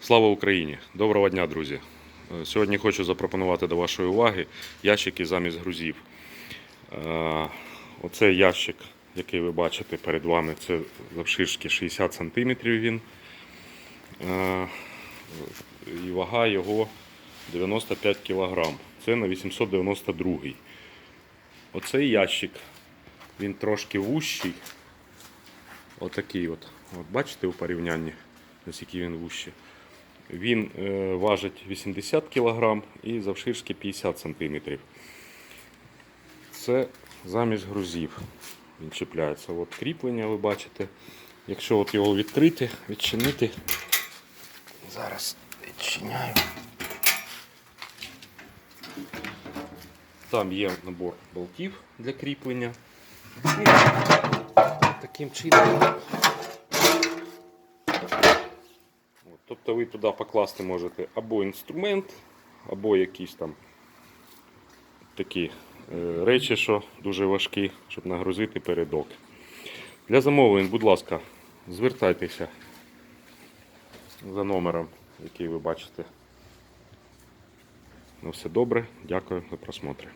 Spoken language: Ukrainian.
Слава Україні! Доброго дня, друзі! Е, Сьогодні хочу запропонувати до вашої уваги ящики замість грузів. Е, Оцей ящик, який ви бачите перед вами, це завширшки 60 см він. Е, І вага його 95 кг. Це на 892. Оцей ящик, він трошки вущий. Отакий от. От бачите у порівнянні, наскільки він вущий. Він е, важить 80 кг і завширшки 50 см. Це замість грузів. Він чіпляється. От кріплення ви бачите. Якщо от його відкрити, відчинити. Зараз відчиняю. Там є набор болтів для кріплення. І таким чином. Тобто ви туди покласти можете або інструмент, або якісь там такі е, речі, що дуже важкі, щоб нагрузити передок. Для замовлень, будь ласка, звертайтеся за номером, який ви бачите. Ну, все добре, дякую за просмотр.